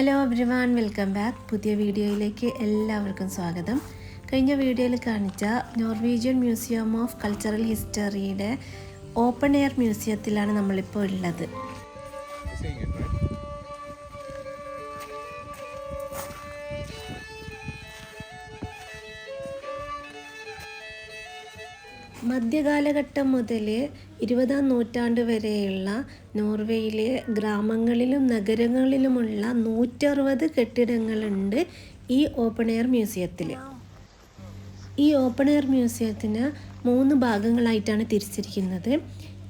Hello everyone welcome back പുതിയ വീഡിയോയിലേക്ക് എല്ലാവർക്കും സ്വാഗതം കഴിഞ്ഞ വീഡിയോയിൽ കാണിച്ച നോർവീജിയൻ മ്യൂസിയം ഓഫ് കൾച്ചറൽ ഹിസ്റ്ററിയുടെ ഓപ്പൺ എയർ മ്യൂസിയത്തിലാണ് നമ്മളിപ്പോൾ ഉള്ളത്? മധ്യകാലഘട്ടം മുതൽ ഇരുപതാം നൂറ്റാണ്ട് വരെയുള്ള നോർവേയിലെ ഗ്രാമങ്ങളിലും നഗരങ്ങളിലുമുള്ള നൂറ്ററുപത് കെട്ടിടങ്ങളുണ്ട് ഈ ഓപ്പൺ എയർ മ്യൂസിയത്തിൽ ഈ ഓപ്പൺ എയർ മ്യൂസിയത്തിന് മൂന്ന് ഭാഗങ്ങളായിട്ടാണ് തിരിച്ചിരിക്കുന്നത്.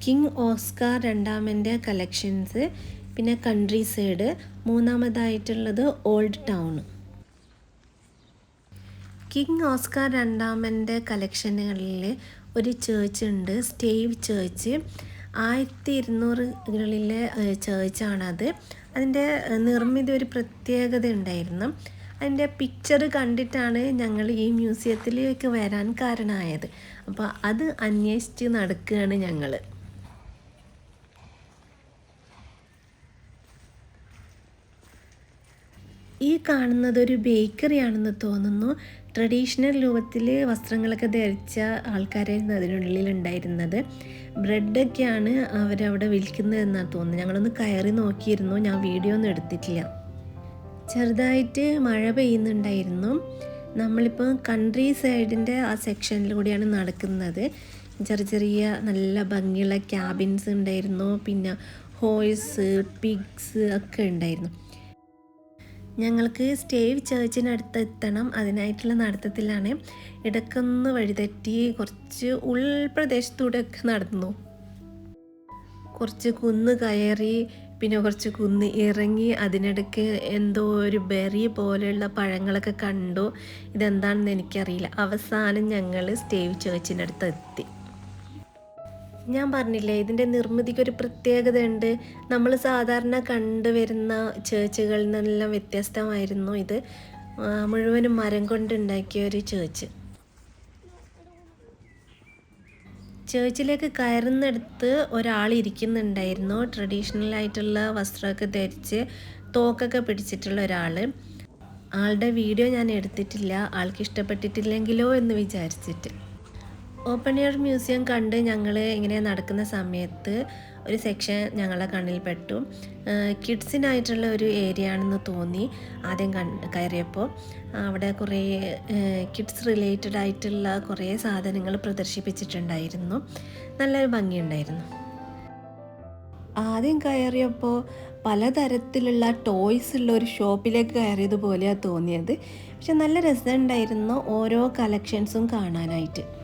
കിങ് ഓസ്കാർ രണ്ടാമന്റെ കളക്ഷൻസ് പിന്നെ കൺട്രി സൈഡ് മൂന്നാമതായിട്ടുള്ളത് ഓൾഡ് ടൗൺ കിങ് ഓസ്കാർ രണ്ടാമന്റെ കളക്ഷനുകളിൽ ഒരു ചേർച്ച് ഉണ്ട് സ്റ്റേവ് ചേർച്ച് ആയിരത്തി ഇരുന്നൂറുകളിലെ ചേർച്ചാണത്. അതിന്റെ നിർമ്മിത ഒരു പ്രത്യേകത ഉണ്ടായിരുന്നു. അതിന്റെ പിക്ചർ കണ്ടിട്ടാണ് ഞങ്ങൾ ഈ മ്യൂസിയത്തിലേക്ക് വരാൻ കാരണമായത്. അപ്പോൾ അത് അന്വേഷിച്ച് നടക്കുകയാണ് ഞങ്ങൾ. ഈ കാണുന്നത് ഒരു ബേക്കറി ആണെന്ന് തോന്നുന്നു. ട്രഡീഷണൽ രൂപത്തിൽ വസ്ത്രങ്ങളൊക്കെ ധരിച്ച ആൾക്കാരായിരുന്നു അതിനുള്ളിൽ ഉണ്ടായിരുന്നത് ബ്രെഡൊക്കെയാണ് അവരവിടെ വിൽക്കുന്നത് എന്നാണ് തോന്നുന്നത്. ഞങ്ങളൊന്ന് കയറി നോക്കിയിരുന്നു. ഞാൻ വീഡിയോ ഒന്നും എടുത്തിട്ടില്ല. ചെറുതായിട്ട് മഴ പെയ്യുന്നുണ്ടായിരുന്നു. നമ്മളിപ്പോൾ കൺട്രി സൈഡിന്റെ ആ സെക്ഷനിലൂടെയാണ് നടക്കുന്നത്. ചെറിയ ചെറിയ നല്ല ഭംഗിയുള്ള ക്യാബിൻസ് ഉണ്ടായിരുന്നു. പിന്നെ ഹോഴ്സ് പിഗ്സ് ഒക്കെ ഉണ്ടായിരുന്നു. ഞങ്ങൾക്ക് സ്റ്റേവ് ചേർച്ചിനടുത്ത് എത്തണം അതിനായിട്ടുള്ള നടത്തത്തിലാണ് ഇടക്കൊന്ന് വഴിതെറ്റി കുറച്ച് ഉൾപ്രദേശത്തൂടെയൊക്കെ നടന്നു. കുറച്ച് കുന്ന് കയറി പിന്നെ കുറച്ച് കുന്ന് ഇറങ്ങി അതിനിടയ്ക്ക് എന്തോ ഒരു ബെറി പോലെയുള്ള പഴങ്ങളൊക്കെ കണ്ടു. ഇതെന്താണെന്ന് എനിക്കറിയില്ല. അവസാനം ഞങ്ങൾ സ്റ്റേവ് ചേർച്ചിനടുത്ത് എത്തി ഞാൻ പറഞ്ഞില്ലേ ഇതിന്റെ നിർമ്മിതിക്ക് ഒരു പ്രത്യേകത ഉണ്ട് നമ്മൾ സാധാരണ കണ്ടുവരുന്ന ചേർച്ചുകളിൽ നിന്നെല്ലാം വ്യത്യസ്തമായിരുന്നു ഇത്. മുഴുവനും മരം കൊണ്ടുണ്ടാക്കിയ ഒരു ചേർച്ച് ചേർച്ചിലേക്ക് കയറുന്നിടത്ത് ഒരാൾ ഇരിക്കുന്നുണ്ടായിരുന്നു. ട്രഡീഷണൽ ആയിട്ടുള്ള വസ്ത്രമൊക്കെ ധരിച്ച് തോക്കൊക്കെ പിടിച്ചിട്ടുള്ള ഒരാൾ. ആളുടെ വീഡിയോ ഞാൻ എടുത്തിട്ടില്ല. ആൾക്ക് ഇഷ്ടപ്പെട്ടിട്ടില്ലെങ്കിലോ എന്ന് വിചാരിച്ചിട്ട്. ഓപ്പൺ എയർ മ്യൂസിയം കണ്ട് ഞങ്ങൾ ഇങ്ങനെ നടക്കുന്ന സമയത്ത് ഒരു സെക്ഷൻ ഞങ്ങളെ കണ്ണിൽ പെട്ടു കിഡ്സിനായിട്ടുള്ള ഒരു ഏരിയ ആണെന്ന് തോന്നി ആദ്യം കൺ കയറിയപ്പോൾ അവിടെ കുറേ കിഡ്സ് റിലേറ്റഡ് ആയിട്ടുള്ള കുറേ സാധനങ്ങൾ പ്രദർശിപ്പിച്ചിട്ടുണ്ടായിരുന്നു. നല്ലൊരു ഭംഗിയുണ്ടായിരുന്നു. ആദ്യം കയറിയപ്പോൾ പലതരത്തിലുള്ള ടോയ്സ് ഉള്ള ഒരു ഷോപ്പിലേക്ക് കയറിയതുപോലെയാണ് തോന്നിയത്. പക്ഷെ നല്ല രസമുണ്ടായിരുന്നു ഓരോ കളക്ഷൻസും കാണാനായിട്ട്.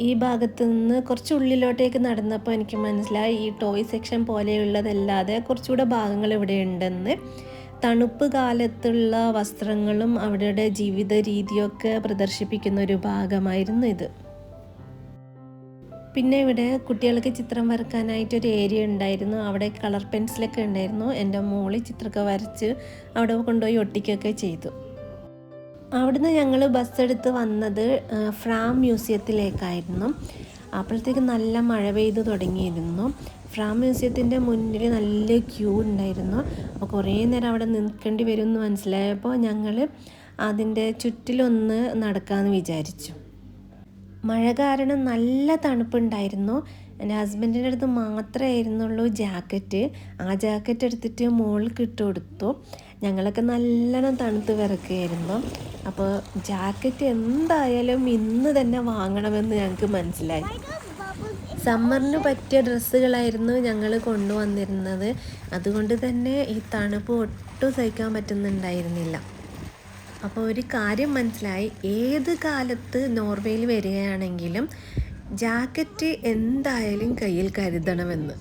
ഈ ഭാഗത്ത് നിന്ന് കുറച്ച് ഉള്ളിലോട്ടേക്ക് നടന്നപ്പോൾ എനിക്ക് മനസ്സിലായി ഈ ടോയ് സെക്ഷൻ പോലെയുള്ളതല്ലാതെ കുറച്ചുകൂടെ ഭാഗങ്ങൾ ഇവിടെ ഉണ്ടെന്ന്. തണുപ്പ് കാലത്തുള്ള വസ്ത്രങ്ങളും അവരുടെ ജീവിത രീതിയൊക്കെ പ്രദർശിപ്പിക്കുന്ന ഒരു ഭാഗമായിരുന്നു ഇത്. പിന്നെ ഇവിടെ കുട്ടികൾക്ക് ചിത്രം വരക്കാനായിട്ടൊരു ഏരിയ ഉണ്ടായിരുന്നു. അവിടെ കളർ പെൻസിലൊക്കെ ഉണ്ടായിരുന്നു. എന്റെ മോളി ചിത്രമൊക്കെ വരച്ച് അവിടെ കൊണ്ടുപോയി ഒട്ടിക്കുകയൊക്കെ ചെയ്തു. അവിടുന്ന് ഞങ്ങൾ ബസ് എടുത്ത് വന്നത് ഫ്രാം മ്യൂസിയത്തിലേക്കായിരുന്നു അപ്പോഴത്തേക്ക് നല്ല മഴ പെയ്ത് തുടങ്ങിയിരുന്നു. ഫ്രാം മ്യൂസിയത്തിന്റെ മുന്നിൽ നല്ല ക്യൂ ഉണ്ടായിരുന്നു. അപ്പോൾ കുറേ നേരം അവിടെ നിൽക്കേണ്ടി വരും എന്ന് മനസ്സിലായപ്പോൾ ഞങ്ങൾ അതിന്റെ ചുറ്റിലൊന്ന് നടക്കാമെന്ന് വിചാരിച്ചു. മഴ കാരണം നല്ല തണുപ്പുണ്ടായിരുന്നു. എന്റെ ഹസ്ബൻഡിന്റെ അടുത്ത് മാത്രമായിരുന്നുള്ളൂ ജാക്കറ്റ് ആ ജാക്കറ്റ് എടുത്തിട്ട് മോൾക്ക് ഇട്ട് കൊടുത്തു ഞങ്ങളൊക്കെ നല്ലോണം തണുത്ത് വിറക്കുകയായിരുന്നു. അപ്പോൾ ജാക്കറ്റ് എന്തായാലും ഇന്ന് തന്നെ വാങ്ങണമെന്ന് ഞങ്ങൾക്ക് മനസ്സിലായി. സമ്മറിന് പറ്റിയ ഡ്രസ്സുകളായിരുന്നു ഞങ്ങൾ കൊണ്ടുവന്നിരുന്നത്. അതുകൊണ്ട് തന്നെ ഈ തണുപ്പ് ഒട്ടും സഹിക്കാൻ പറ്റുന്നുണ്ടായിരുന്നില്ല. അപ്പോൾ ഒരു കാര്യം മനസ്സിലായി. ഏത് കാലത്ത് നോർവേയിൽ വരികയാണെങ്കിലും ജാക്കറ്റ് എന്തായാലും കയ്യിൽ കരുതണമെന്ന്.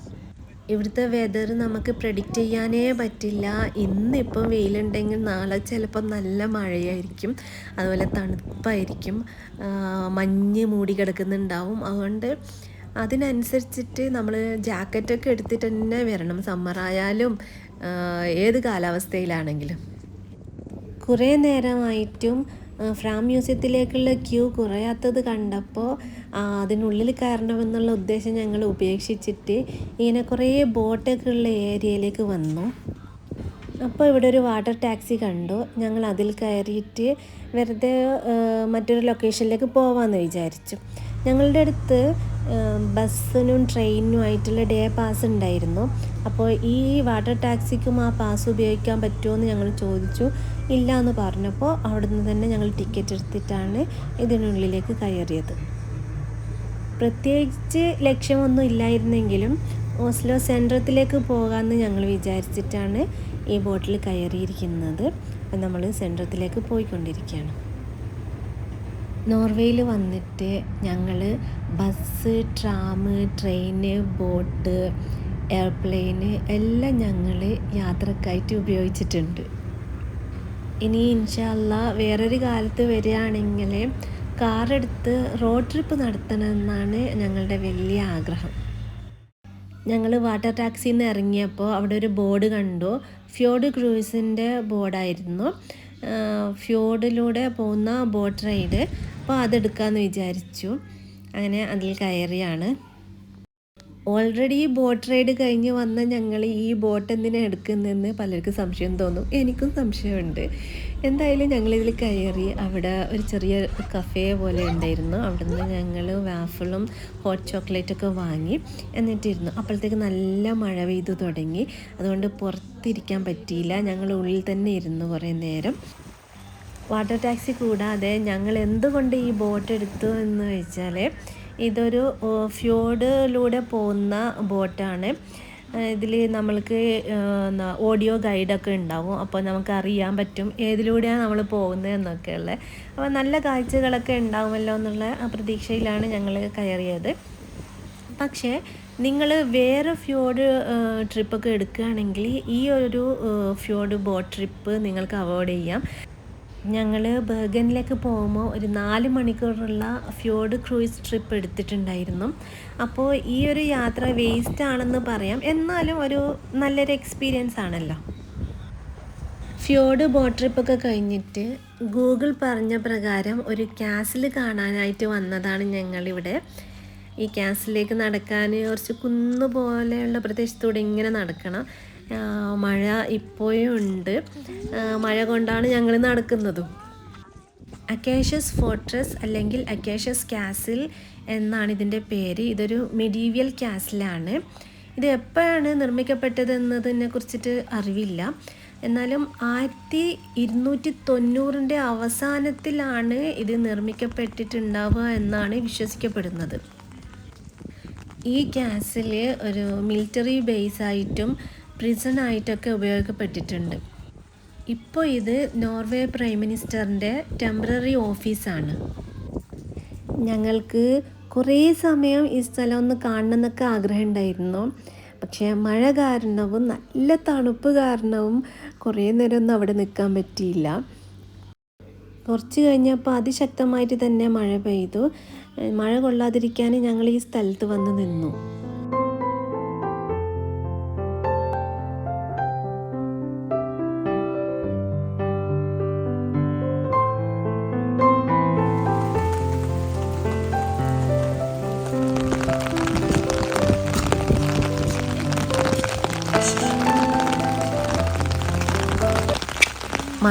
ഇവിടുത്തെ വെതർ നമുക്ക് പ്രഡിക്റ്റ് ചെയ്യാനേ പറ്റില്ല. ഇന്നിപ്പം വെയിലുണ്ടെങ്കിൽ നാളെ ചിലപ്പോൾ നല്ല മഴയായിരിക്കും. അതുപോലെ തണുപ്പായിരിക്കും. മഞ്ഞ് മൂടി കിടക്കുന്നുണ്ടാവും. അതുകൊണ്ട് അതിനനുസരിച്ചിട്ട് നമ്മൾ ജാക്കറ്റൊക്കെ എടുത്തിട്ട് തന്നെ വരണം. സമ്മറായാലും ഏത് കാലാവസ്ഥയിലാണെങ്കിലും. കുറേ നേരമായിട്ടും ഫ്രാം മ്യൂസിയത്തിലേക്കുള്ള ക്യൂ കുറയാത്തത് കണ്ടപ്പോൾ അതിനുള്ളിൽ കയറണമെന്നുള്ള ഉദ്ദേശം ഞങ്ങൾ ഉപേക്ഷിച്ചിട്ട് ഇങ്ങനെ കുറേ ബോട്ടൊക്കെ ഉള്ള ഏരിയയിലേക്ക് വന്നു. അപ്പോൾ ഇവിടെ ഒരു വാട്ടർ ടാക്സി കണ്ടു. ഞങ്ങൾ അതിൽ കയറിയിട്ട് വെറുതെ മറ്റൊരു ലൊക്കേഷനിലേക്ക് പോവാമെന്ന് വിചാരിച്ചു. ഞങ്ങളുടെ അടുത്ത് ബസ്സിനും ട്രെയിനിനും ആയിട്ടുള്ള ഡേ പാസ് ഉണ്ടായിരുന്നു. അപ്പോൾ ഈ വാട്ടർ ടാക്സിക്കും ആ പാസ് ഉപയോഗിക്കാൻ പറ്റുമോ എന്ന് ഞങ്ങൾ ചോദിച്ചു. ഇല്ല എന്ന് പറഞ്ഞപ്പോൾ അവിടുന്ന് തന്നെ ഞങ്ങൾ ടിക്കറ്റ് എടുത്തിട്ടാണ് ഇതിനുള്ളിലേക്ക് കയറിയത്. പ്രത്യേകിച്ച് ലക്ഷ്യമൊന്നും ഇല്ലായിരുന്നെങ്കിലും ഓസ്ലോ സെൻട്രത്തിലേക്ക് പോകാമെന്ന് ഞങ്ങൾ വിചാരിച്ചിട്ടാണ് ഈ ബോട്ടിൽ കയറിയിരിക്കുന്നത്. നമ്മൾ സെൻട്രത്തിലേക്ക് പോയിക്കൊണ്ടിരിക്കുകയാണ്. നോർവേയിൽ വന്നിട്ട് ഞങ്ങൾ bus tram train boat airplane എല്ലാം ഞങ്ങൾ യാത്രക്കായിട്ട് ഉപയോഗിച്ചിട്ടുണ്ട്. ഇനി ഇൻഷല്ല വേറൊരു കാലത്ത് വരികയാണെങ്കിൽ കാറെടുത്ത് റോഡ് ട്രിപ്പ് നടത്തണമെന്നാണ് ഞങ്ങളുടെ വലിയ ആഗ്രഹം. ഞങ്ങൾ വാട്ടർ ടാക്സിയിൽ നിന്ന് ഇറങ്ങിയപ്പോൾ അവിടെ ഒരു ബോർഡ് കണ്ടു. ഫ്യോഡ് ക്രൂസിന്റെ ബോർഡായിരുന്നു. ഫ്യോഡിലൂടെ പോകുന്ന ബോട്ട് റൈഡ്. അപ്പോൾ അതെടുക്കാമെന്ന് വിചാരിച്ചു. അങ്ങനെ അതിൽ കയറിയാണ്. ഓൾറെഡി ഈ ബോട്ട് റൈഡ് കഴിഞ്ഞ് വന്ന ഞങ്ങൾ ഈ ബോട്ട് എന്തിനാണ് എടുക്കുന്നതെന്ന് പലർക്കും സംശയം തോന്നും. എനിക്കും സംശയമുണ്ട്. എന്തായാലും ഞങ്ങളിതിൽ കയറി അവിടെ ഒരു ചെറിയ കഫേ പോലെ ഉണ്ടായിരുന്നു. അവിടെ നിന്ന് ഞങ്ങൾ വാഫിളും ഹോട്ട് ചോക്ലേറ്റൊക്കെ വാങ്ങി എന്നിട്ടിരുന്നു. അപ്പോഴത്തേക്ക് നല്ല മഴ പെയ്തു തുടങ്ങി. അതുകൊണ്ട് പുറത്തിരിക്കാൻ പറ്റിയില്ല. ഞങ്ങൾ ഉള്ളിൽ തന്നെ ഇരുന്നു കുറേ നേരം. വാട്ടർ ടാക്സി കൂടാതെ ഞങ്ങൾ എന്തുകൊണ്ട് ഈ ബോട്ട് എടുത്തു എന്ന് വെച്ചാൽ ഇതൊരു ഫ്യോഡിലൂടെ പോകുന്ന ബോട്ടാണ്. ഇതിൽ നമ്മൾക്ക് ഓഡിയോ ഗൈഡൊക്കെ ഉണ്ടാവും. അപ്പോൾ നമുക്ക് അറിയാൻ പറ്റും ഏതിലൂടെയാണ് നമ്മൾ പോകുന്നത് എന്നൊക്കെ ഉള്ളത് അപ്പോൾ നല്ല കാഴ്ചകളൊക്കെ ഉണ്ടാവുമല്ലോ എന്നുള്ള പ്രതീക്ഷയിലാണ് ഞങ്ങൾ കയറിയത്. പക്ഷേ നിങ്ങൾ വേറെ ഫ്യോഡ് ട്രിപ്പൊക്കെ എടുക്കുകയാണെങ്കിൽ ഈ ഒരു ഫ്യോഡ് ബോട്ട് ട്രിപ്പ് നിങ്ങൾക്ക് അവോയ്ഡ് ചെയ്യാം. ഞങ്ങൾ ബർഗനിലേക്ക് പോകുമ്പോൾ ഒരു നാല് മണിക്കൂറുള്ള ഫ്യോഡ് ക്രൂയിസ് ട്രിപ്പ് എടുത്തിട്ടുണ്ടായിരുന്നു. അപ്പോൾ ഈ ഒരു യാത്ര വേസ്റ്റ് ആണെന്ന് പറയാം. എന്നാലും ഒരു നല്ലൊരു എക്സ്പീരിയൻസ് ആണല്ലോ. ഫ്യോഡ് ബോട്ട് ട്രിപ്പൊക്കെ കഴിഞ്ഞിട്ട് ഗൂഗിൾ പറഞ്ഞ പ്രകാരം ഒരു ക്യാസിൽ കാണാനായിട്ട് വന്നതാണ് ഞങ്ങളിവിടെ. ഈ ക്യാസിലേക്ക് നടക്കാൻ കുറച്ച് കുന്നുപോലെയുള്ള പ്രദേശത്തൂടെ ഇങ്ങനെ നടക്കണം. മഴ ഇപ്പോഴും ഉണ്ട്. മഴ കൊണ്ടാണ് ഞങ്ങൾ നടക്കുന്നതും. അക്കേഷ്യസ് ഫോർട്രസ് അല്ലെങ്കിൽ അക്കേഷ്യസ് കാസിൽ എന്നാണ് ഇതിന്റെ പേര്. ഇതൊരു മെഡീവിയൽ കാസിലാണ്. ഇത് എപ്പോഴാണ് നിർമ്മിക്കപ്പെട്ടത് എന്നതിനെ കുറിച്ചിട്ട് അറിവില്ല. എന്നാലും ആയിരത്തി ഇരുന്നൂറ്റി തൊണ്ണൂറിന്റെ അവസാനത്തിലാണ് ഇത് നിർമ്മിക്കപ്പെട്ടിട്ടുണ്ടാവുക എന്നാണ് വിശ്വസിക്കപ്പെടുന്നത്. ഈ കാസിൽ ഒരു മിലിറ്ററി ബേസ് ആയിട്ടും പ്രിസൺ ആയിട്ടൊക്കെ ഉപയോഗപ്പെട്ടിട്ടുണ്ട്. ഇപ്പോൾ ഇത് നോർവേ പ്രൈം മിനിസ്റ്ററിന്റെ ടെമ്പററി ഓഫീസാണ്. ഞങ്ങൾക്ക് കുറേ സമയം ഈ സ്ഥലം ഒന്ന് കാണണമെന്നൊക്കെ ആഗ്രഹം ഉണ്ടായിരുന്നു പക്ഷേ മഴ കാരണവും നല്ല തണുപ്പ് കാരണവും കുറേ നേരം ഒന്നും അവിടെ നിൽക്കാൻ പറ്റിയില്ല. കുറച്ച് കഴിഞ്ഞപ്പോൾ അതിശക്തമായിട്ട് തന്നെ മഴ പെയ്തു. മഴ കൊള്ളാതിരിക്കാൻ ഞങ്ങൾ ഈ സ്ഥലത്ത് വന്ന് നിന്നു.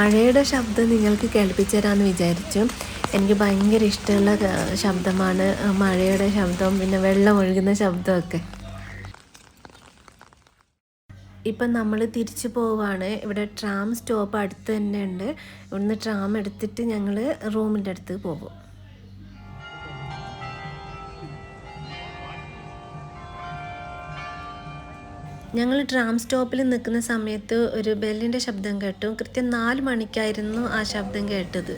മഴയുടെ ശബ്ദം നിങ്ങൾക്ക് കേൾപ്പിച്ചു തരാമെന്ന് വിചാരിച്ചു. എനിക്ക് ഭയങ്കര ഇഷ്ടമുള്ള ശബ്ദമാണ് മഴയുടെ ശബ്ദം പിന്നെ വെള്ളം ഒഴുകുന്ന ശബ്ദമൊക്കെ. ഇപ്പം നമ്മൾ തിരിച്ചു പോവാണ്. ഇവിടെ ട്രാം സ്റ്റോപ്പ് അടുത്ത് തന്നെ ഉണ്ട്. ഇവിടുന്ന് ട്രാം എടുത്തിട്ട് ഞങ്ങൾ റൂമിന്റെ അടുത്ത് പോകും ഞങ്ങൾ ട്രാം സ്റ്റോപ്പിൽ നിൽക്കുന്ന സമയത്ത് ഒരു ബെല്ലിന്റെ ശബ്ദം കേട്ടു. കൃത്യം നാല് മണിക്കായിരുന്നു ആ ശബ്ദം കേട്ടത്.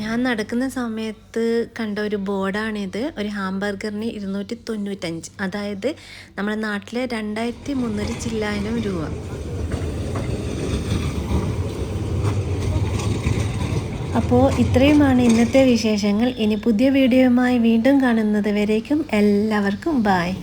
ഞാൻ നടക്കുന്ന സമയത്ത് കണ്ട ഒരു ബോർഡാണിത്. ഒരു ഹാംബർഗറിന് ഇരുന്നൂറ്റി തൊണ്ണൂറ്റഞ്ച് അതായത് നമ്മുടെ നാട്ടിലെ രണ്ടായിരത്തി മുന്നൂറ് ചില്ലായിരം രൂപ. അപ്പോൾ ഇത്രയുമാണ് ഇന്നത്തെ വിശേഷങ്ങൾ. ഇനി പുതിയ വീഡിയോയുമായി വീണ്ടും കാണുന്നത് വരേക്കും എല്ലാവർക്കും ബായ്